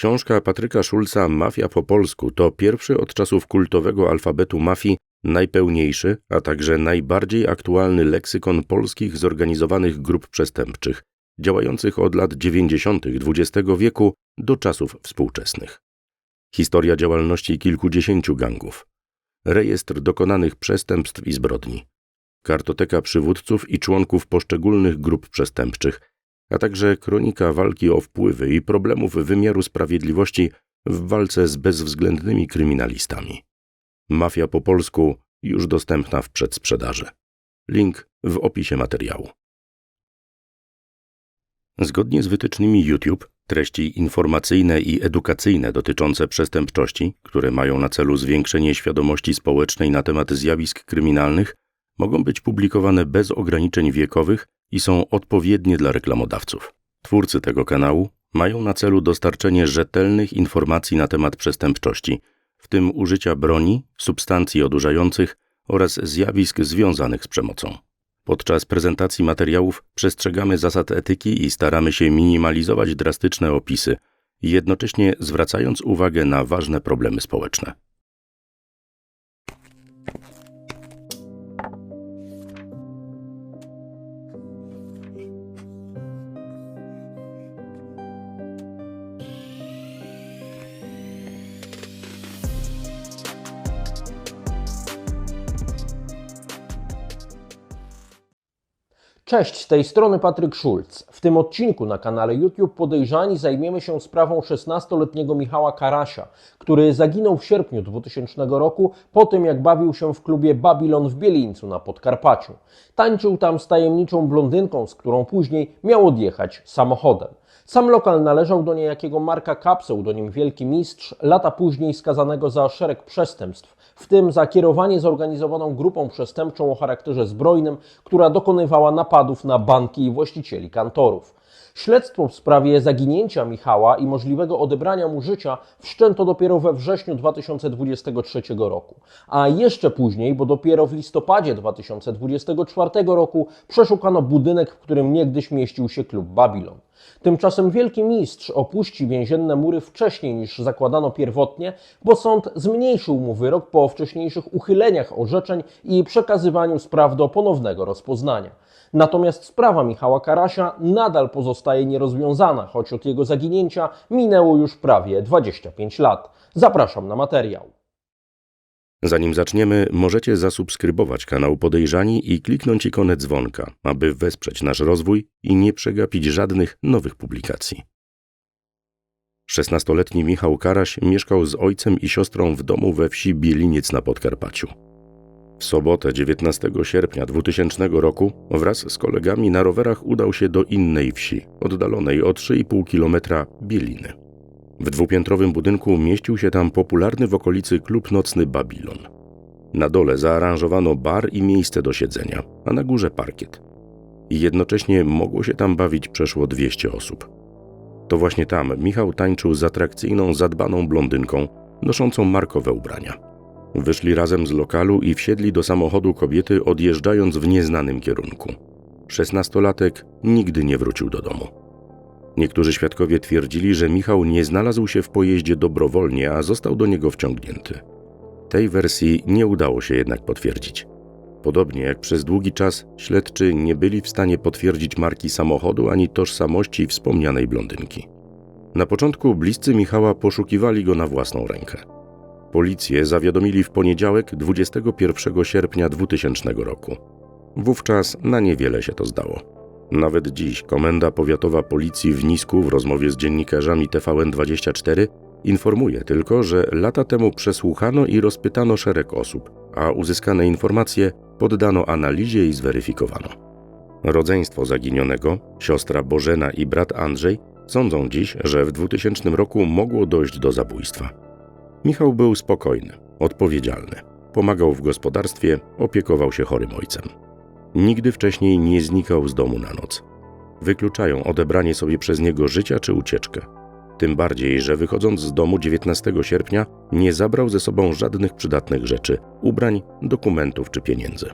Książka Patryka Szulca Mafia po polsku to pierwszy od czasów kultowego alfabetu mafii najpełniejszy, a także najbardziej aktualny leksykon polskich zorganizowanych grup przestępczych, działających od lat 90. XX wieku do czasów współczesnych. Historia działalności kilkudziesięciu gangów. Rejestr dokonanych przestępstw i zbrodni. Kartoteka przywódców i członków poszczególnych grup przestępczych, a także kronika walki o wpływy i problemów wymiaru sprawiedliwości w walce z bezwzględnymi kryminalistami. Mafia po polsku już dostępna w przedsprzedaży. Link w opisie materiału. Zgodnie z wytycznymi YouTube, treści informacyjne i edukacyjne dotyczące przestępczości, które mają na celu zwiększenie świadomości społecznej na temat zjawisk kryminalnych, mogą być publikowane bez ograniczeń wiekowych i są odpowiednie dla reklamodawców. Twórcy tego kanału mają na celu dostarczenie rzetelnych informacji na temat przestępczości, w tym użycia broni, substancji odurzających oraz zjawisk związanych z przemocą. Podczas prezentacji materiałów przestrzegamy zasad etyki i staramy się minimalizować drastyczne opisy, jednocześnie zwracając uwagę na ważne problemy społeczne. Cześć, z tej strony Patryk Szulc. W tym odcinku na kanale YouTube Podejrzani zajmiemy się sprawą 16-letniego Michała Karasia, który zaginął w sierpniu 2000 roku po tym, jak bawił się w klubie Babylon w Bielińcu na Podkarpaciu. Tańczył tam z tajemniczą blondynką, z którą później miał odjechać samochodem. Sam lokal należał do niejakiego Marka Kapseł, do nim wielki mistrz, lata później skazanego za szereg przestępstw, w tym za kierowanie zorganizowaną grupą przestępczą o charakterze zbrojnym, która dokonywała napadów na banki i właścicieli kantorów. Śledztwo w sprawie zaginięcia Michała i możliwego odebrania mu życia wszczęto dopiero we wrześniu 2023 roku, a jeszcze później, bo dopiero w listopadzie 2024 roku przeszukano budynek, w którym niegdyś mieścił się klub Babylon. Tymczasem wielki mistrz opuści więzienne mury wcześniej niż zakładano pierwotnie, bo sąd zmniejszył mu wyrok po wcześniejszych uchyleniach orzeczeń i przekazywaniu spraw do ponownego rozpoznania. Natomiast sprawa Michała Karasia nadal pozostaje nierozwiązana, choć od jego zaginięcia minęło już prawie 25 lat. Zapraszam na materiał. Zanim zaczniemy, możecie zasubskrybować kanał Podejrzani i kliknąć ikonę dzwonka, aby wesprzeć nasz rozwój i nie przegapić żadnych nowych publikacji. 16-letni Michał Karaś mieszkał z ojcem i siostrą w domu we wsi Bieliniec na Podkarpaciu. W sobotę 19 sierpnia 2000 roku wraz z kolegami na rowerach udał się do innej wsi, oddalonej o 3,5 km Bieliny. W dwupiętrowym budynku mieścił się tam popularny w okolicy klub nocny Babylon. Na dole zaaranżowano bar i miejsce do siedzenia, a na górze parkiet. I jednocześnie mogło się tam bawić przeszło 200 osób. To właśnie tam Michał tańczył z atrakcyjną, zadbaną blondynką, noszącą markowe ubrania. Wyszli razem z lokalu i wsiedli do samochodu kobiety, odjeżdżając w nieznanym kierunku. Szesnastolatek nigdy nie wrócił do domu. Niektórzy świadkowie twierdzili, że Michał nie znalazł się w pojeździe dobrowolnie, a został do niego wciągnięty. Tej wersji nie udało się jednak potwierdzić. Podobnie jak przez długi czas śledczy nie byli w stanie potwierdzić marki samochodu ani tożsamości wspomnianej blondynki. Na początku bliscy Michała poszukiwali go na własną rękę. Policję zawiadomili w poniedziałek 21 sierpnia 2000 roku. Wówczas na niewiele się to zdało. Nawet dziś Komenda Powiatowa Policji w Nisku w rozmowie z dziennikarzami TVN24 informuje tylko, że lata temu przesłuchano i rozpytano szereg osób, a uzyskane informacje poddano analizie i zweryfikowano. Rodzeństwo zaginionego, siostra Bożena i brat Andrzej, sądzą dziś, że w 2000 roku mogło dojść do zabójstwa. Michał był spokojny, odpowiedzialny, pomagał w gospodarstwie, opiekował się chorym ojcem. Nigdy wcześniej nie znikał z domu na noc. Wykluczają odebranie sobie przez niego życia czy ucieczkę. Tym bardziej, że wychodząc z domu 19 sierpnia nie zabrał ze sobą żadnych przydatnych rzeczy, ubrań, dokumentów czy pieniędzy.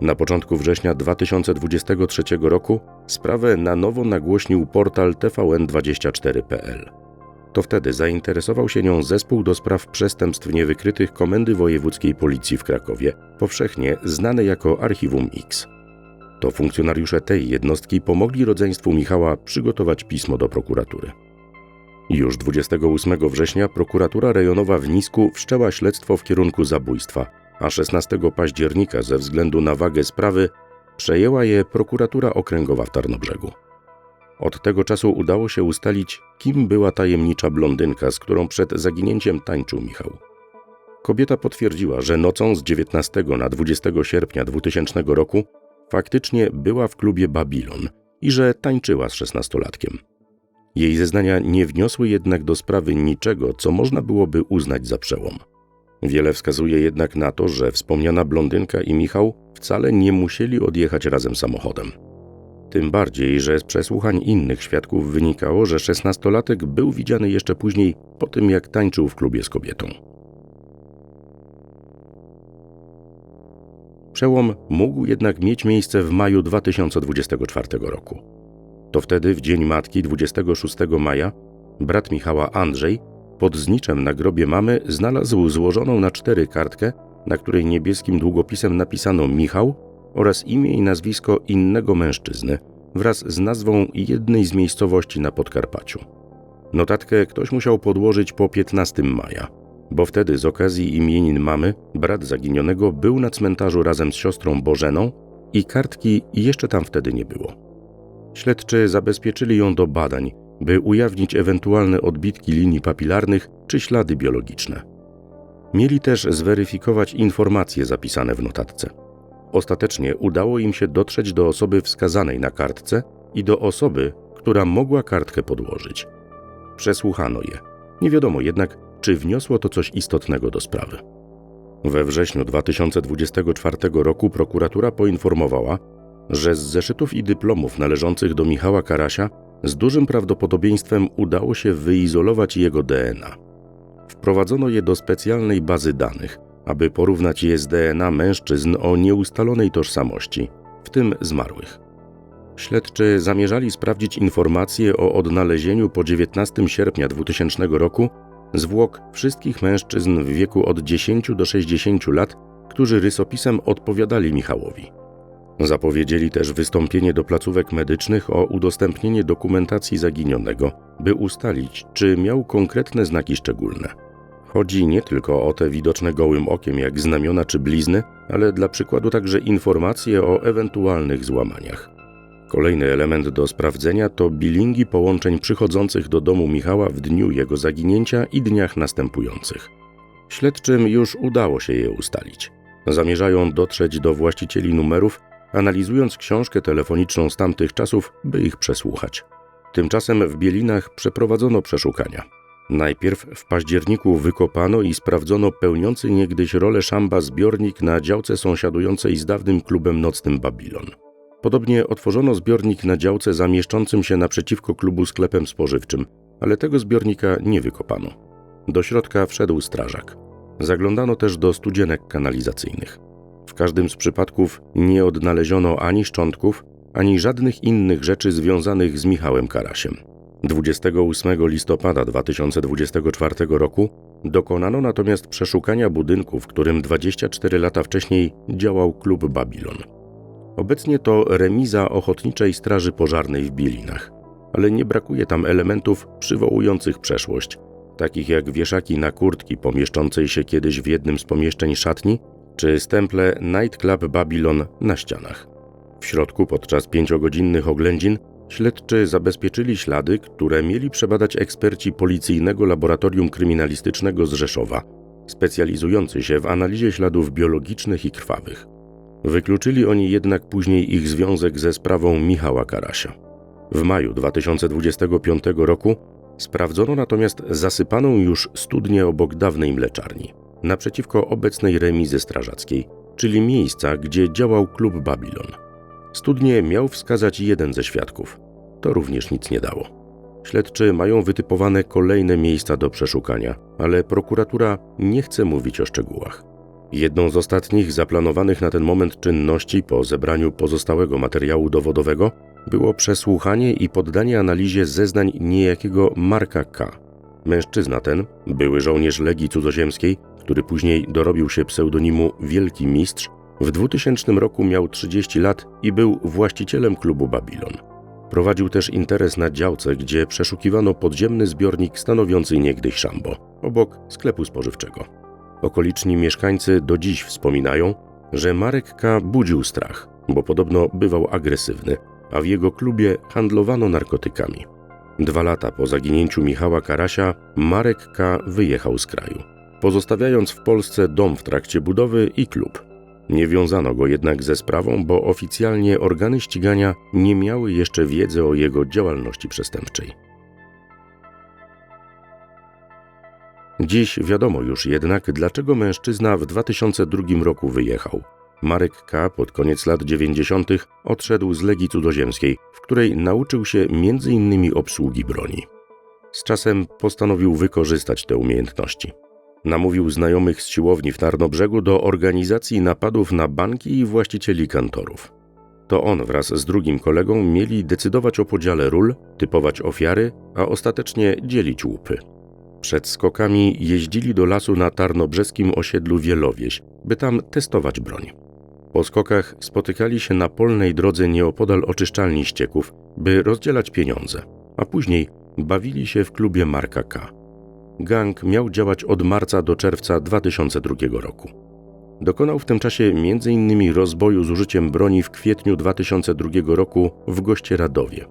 Na początku września 2023 roku sprawę na nowo nagłośnił portal tvn24.pl. To wtedy zainteresował się nią zespół do spraw przestępstw niewykrytych Komendy Wojewódzkiej Policji w Krakowie, powszechnie znane jako Archiwum X. To funkcjonariusze tej jednostki pomogli rodzeństwu Michała przygotować pismo do prokuratury. Już 28 września prokuratura rejonowa w Nisku wszczęła śledztwo w kierunku zabójstwa, a 16 października ze względu na wagę sprawy przejęła je prokuratura okręgowa w Tarnobrzegu. Od tego czasu udało się ustalić, kim była tajemnicza blondynka, z którą przed zaginięciem tańczył Michał. Kobieta potwierdziła, że nocą z 19 na 20 sierpnia 2000 roku faktycznie była w klubie Babilon i że tańczyła z szesnastolatkiem. Jej zeznania nie wniosły jednak do sprawy niczego, co można byłoby uznać za przełom. Wiele wskazuje jednak na to, że wspomniana blondynka i Michał wcale nie musieli odjechać razem samochodem. Tym bardziej, że z przesłuchań innych świadków wynikało, że szesnastolatek był widziany jeszcze później po tym, jak tańczył w klubie z kobietą. Przełom mógł jednak mieć miejsce w maju 2024 roku. To wtedy, w Dzień Matki 26 maja, brat Michała Andrzej pod zniczem na grobie mamy znalazł złożoną na cztery kartkę, na której niebieskim długopisem napisano Michał oraz imię i nazwisko innego mężczyzny wraz z nazwą jednej z miejscowości na Podkarpaciu. Notatkę ktoś musiał podłożyć po 15 maja, bo wtedy z okazji imienin mamy brat zaginionego był na cmentarzu razem z siostrą Bożeną i kartki jeszcze tam wtedy nie było. Śledczy zabezpieczyli ją do badań, by ujawnić ewentualne odbitki linii papilarnych czy ślady biologiczne. Mieli też zweryfikować informacje zapisane w notatce. Ostatecznie udało im się dotrzeć do osoby wskazanej na kartce i do osoby, która mogła kartkę podłożyć. Przesłuchano je. Nie wiadomo jednak, czy wniosło to coś istotnego do sprawy. We wrześniu 2024 roku prokuratura poinformowała, że z zeszytów i dyplomów należących do Michała Karasia z dużym prawdopodobieństwem udało się wyizolować jego DNA. Wprowadzono je do specjalnej bazy danych, aby porównać je z DNA mężczyzn o nieustalonej tożsamości, w tym zmarłych. Śledczy zamierzali sprawdzić informacje o odnalezieniu po 19 sierpnia 2000 roku zwłok wszystkich mężczyzn w wieku od 10 do 60 lat, którzy rysopisem odpowiadali Michałowi. Zapowiedzieli też wystąpienie do placówek medycznych o udostępnienie dokumentacji zaginionego, by ustalić, czy miał konkretne znaki szczególne. Chodzi nie tylko o te widoczne gołym okiem, jak znamiona czy blizny, ale dla przykładu także informacje o ewentualnych złamaniach. Kolejny element do sprawdzenia to bilingi połączeń przychodzących do domu Michała w dniu jego zaginięcia i dniach następujących. Śledczym już udało się je ustalić. Zamierzają dotrzeć do właścicieli numerów, analizując książkę telefoniczną z tamtych czasów, by ich przesłuchać. Tymczasem w Bielinach przeprowadzono przeszukania. Najpierw w październiku wykopano i sprawdzono pełniący niegdyś rolę szamba zbiornik na działce sąsiadującej z dawnym klubem nocnym Babilon. Podobnie otworzono zbiornik na działce zamieszczącym się naprzeciwko klubu sklepem spożywczym, ale tego zbiornika nie wykopano. Do środka wszedł strażak. Zaglądano też do studzienek kanalizacyjnych. W każdym z przypadków nie odnaleziono ani szczątków, ani żadnych innych rzeczy związanych z Michałem Karasiem. 28 listopada 2024 roku dokonano natomiast przeszukania budynku, w którym 24 lata wcześniej działał klub Babilon. Obecnie to remiza Ochotniczej Straży Pożarnej w Bielinach, ale nie brakuje tam elementów przywołujących przeszłość, takich jak wieszaki na kurtki pomieszczącej się kiedyś w jednym z pomieszczeń szatni, czy stemple Nightclub Babylon na ścianach. W środku podczas pięciogodzinnych oględzin śledczy zabezpieczyli ślady, które mieli przebadać eksperci policyjnego laboratorium kryminalistycznego z Rzeszowa, specjalizujący się w analizie śladów biologicznych i krwawych. Wykluczyli oni jednak później ich związek ze sprawą Michała Karasia. W maju 2025 roku sprawdzono natomiast zasypaną już studnię obok dawnej mleczarni, naprzeciwko obecnej remizy strażackiej, czyli miejsca, gdzie działał klub Babilon. Studnie miał wskazać jeden ze świadków. To również nic nie dało. Śledczy mają wytypowane kolejne miejsca do przeszukania, ale prokuratura nie chce mówić o szczegółach. Jedną z ostatnich zaplanowanych na ten moment czynności po zebraniu pozostałego materiału dowodowego było przesłuchanie i poddanie analizie zeznań niejakiego Marka K., Mężczyzna ten, były żołnierz Legii Cudzoziemskiej, który później dorobił się pseudonimu Wielki Mistrz, w 2000 roku miał 30 lat i był właścicielem klubu Babilon. Prowadził też interes na działce, gdzie przeszukiwano podziemny zbiornik stanowiący niegdyś szambo, obok sklepu spożywczego. Okoliczni mieszkańcy do dziś wspominają, że Marek K. budził strach, bo podobno bywał agresywny, a w jego klubie handlowano narkotykami. Dwa lata po zaginięciu Michała Karasia, Marek K. wyjechał z kraju, pozostawiając w Polsce dom w trakcie budowy i klub. Nie wiązano go jednak ze sprawą, bo oficjalnie organy ścigania nie miały jeszcze wiedzy o jego działalności przestępczej. Dziś wiadomo już jednak, dlaczego mężczyzna w 2002 roku wyjechał. Marek K. pod koniec lat 90. odszedł z Legii Cudzoziemskiej, w której nauczył się m.in. obsługi broni. Z czasem postanowił wykorzystać te umiejętności. Namówił znajomych z siłowni w Tarnobrzegu do organizacji napadów na banki i właścicieli kantorów. To on wraz z drugim kolegą mieli decydować o podziale ról, typować ofiary, a ostatecznie dzielić łupy. Przed skokami jeździli do lasu na tarnobrzeskim osiedlu Wielowieś, by tam testować broń. Po skokach spotykali się na polnej drodze nieopodal oczyszczalni ścieków, by rozdzielać pieniądze, a później bawili się w klubie Marka K. Gang miał działać od marca do czerwca 2002 roku. Dokonał w tym czasie m.in. rozboju z użyciem broni w kwietniu 2002 roku w Gościeradowie,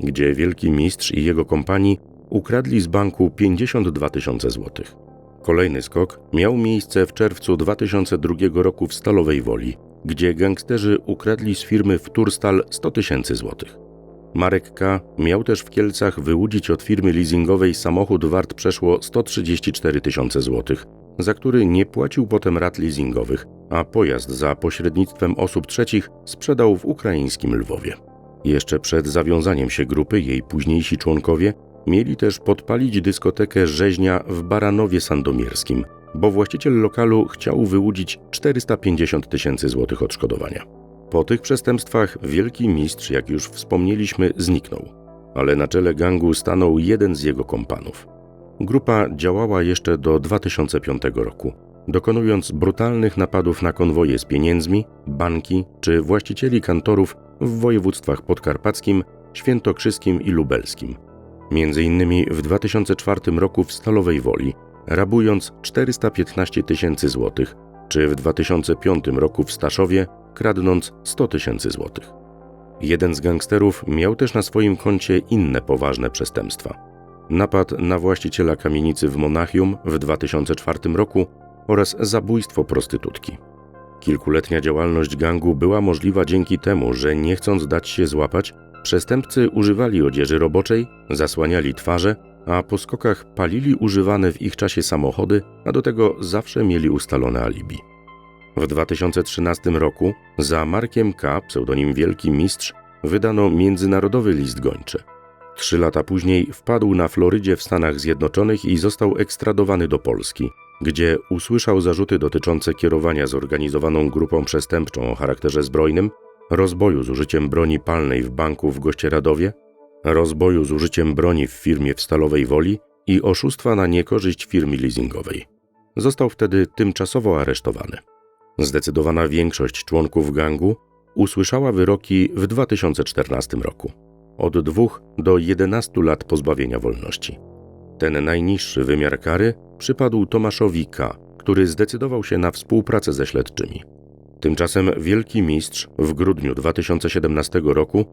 gdzie wielki mistrz i jego kompanii ukradli z banku 52 tysiące złotych. Kolejny skok miał miejsce w czerwcu 2002 roku w Stalowej Woli, gdzie gangsterzy ukradli z firmy Wturstal 100 tysięcy złotych. Marek K. miał też w Kielcach wyłudzić od firmy leasingowej samochód wart przeszło 134 tysiące złotych, za który nie płacił potem rat leasingowych, a pojazd za pośrednictwem osób trzecich sprzedał w ukraińskim Lwowie. Jeszcze przed zawiązaniem się grupy jej późniejsi członkowie mieli też podpalić dyskotekę rzeźnia w Baranowie Sandomierskim, bo właściciel lokalu chciał wyłudzić 450 tysięcy złotych odszkodowania. Po tych przestępstwach wielki mistrz, jak już wspomnieliśmy, zniknął, ale na czele gangu stanął jeden z jego kompanów. Grupa działała jeszcze do 2005 roku, dokonując brutalnych napadów na konwoje z pieniędzmi, banki czy właścicieli kantorów w województwach podkarpackim, świętokrzyskim i lubelskim. Między innymi w 2004 roku w Stalowej Woli, rabując 415 tysięcy złotych, czy w 2005 roku w Staszowie, kradnąc 100 tysięcy złotych. Jeden z gangsterów miał też na swoim koncie inne poważne przestępstwa. Napad na właściciela kamienicy w Monachium w 2004 roku oraz zabójstwo prostytutki. Kilkuletnia działalność gangu była możliwa dzięki temu, że nie chcąc dać się złapać, przestępcy używali odzieży roboczej, zasłaniali twarze, a po skokach palili używane w ich czasie samochody, a do tego zawsze mieli ustalone alibi. W 2013 roku za Markiem K., pseudonim Wielki Mistrz, wydano międzynarodowy list gończy. Trzy lata później wpadł na Florydzie w Stanach Zjednoczonych i został ekstradowany do Polski, gdzie usłyszał zarzuty dotyczące kierowania zorganizowaną grupą przestępczą o charakterze zbrojnym, rozboju z użyciem broni palnej w banku w Gościeradowie, rozboju z użyciem broni w firmie w Stalowej Woli i oszustwa na niekorzyść firmy leasingowej. Został wtedy tymczasowo aresztowany. Zdecydowana większość członków gangu usłyszała wyroki w 2014 roku od 2 do 11 lat pozbawienia wolności. Ten najniższy wymiar kary przypadł Tomaszowi K., który zdecydował się na współpracę ze śledczymi. Tymczasem Wielki Mistrz w grudniu 2017 roku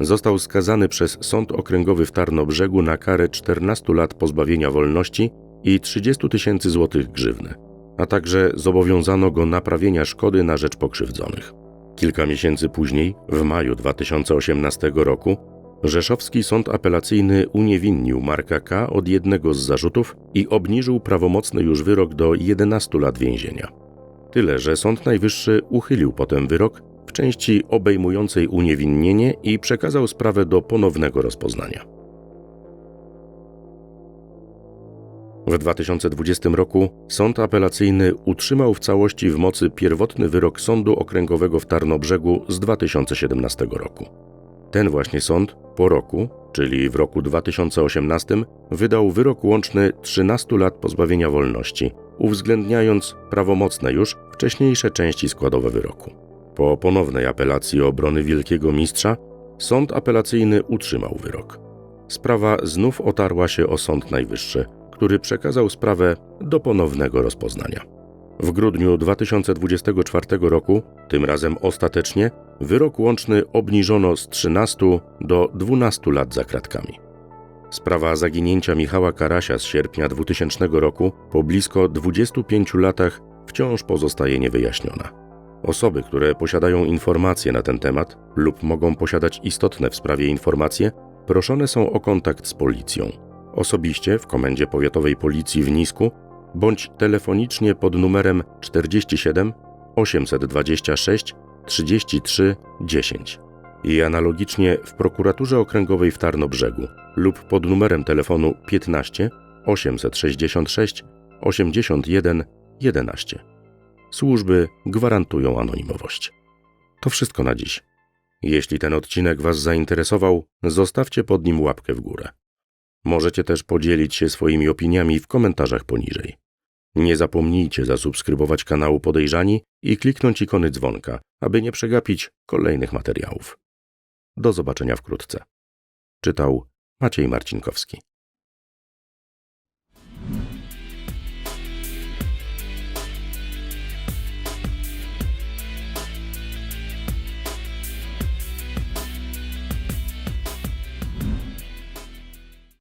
został skazany przez Sąd Okręgowy w Tarnobrzegu na karę 14 lat pozbawienia wolności i 30 tysięcy złotych grzywny, a także zobowiązano go naprawienia szkody na rzecz pokrzywdzonych. Kilka miesięcy później, w maju 2018 roku, Rzeszowski Sąd Apelacyjny uniewinnił Marka K. od jednego z zarzutów i obniżył prawomocny już wyrok do 11 lat więzienia. Tyle, że Sąd Najwyższy uchylił potem wyrok w części obejmującej uniewinnienie i przekazał sprawę do ponownego rozpoznania. W 2020 roku Sąd Apelacyjny utrzymał w całości w mocy pierwotny wyrok Sądu Okręgowego w Tarnobrzegu z 2017 roku. Ten właśnie sąd po roku, czyli w roku 2018, wydał wyrok łączny 13 lat pozbawienia wolności, uwzględniając prawomocne już wcześniejsze części składowe wyroku. Po ponownej apelacji obrony Wielkiego Mistrza, sąd apelacyjny utrzymał wyrok. Sprawa znów otarła się o Sąd Najwyższy, który przekazał sprawę do ponownego rozpoznania. W grudniu 2024 roku, tym razem ostatecznie, wyrok łączny obniżono z 13 do 12 lat za kratkami. Sprawa zaginięcia Michała Karasia z sierpnia 2000 roku po blisko 25 latach wciąż pozostaje niewyjaśniona. Osoby, które posiadają informacje na ten temat lub mogą posiadać istotne w sprawie informacje, proszone są o kontakt z policją. Osobiście w Komendzie Powiatowej Policji w Nisku bądź telefonicznie pod numerem 47 826 33 10 i analogicznie w prokuraturze okręgowej w Tarnobrzegu lub pod numerem telefonu 15 866 81 11. Służby gwarantują anonimowość. To wszystko na dziś. Jeśli ten odcinek Was zainteresował, zostawcie pod nim łapkę w górę. Możecie też podzielić się swoimi opiniami w komentarzach poniżej. Nie zapomnijcie zasubskrybować kanału Podejrzani i kliknąć ikony dzwonka, aby nie przegapić kolejnych materiałów. Do zobaczenia wkrótce. Czytał Maciej Marcinkowski.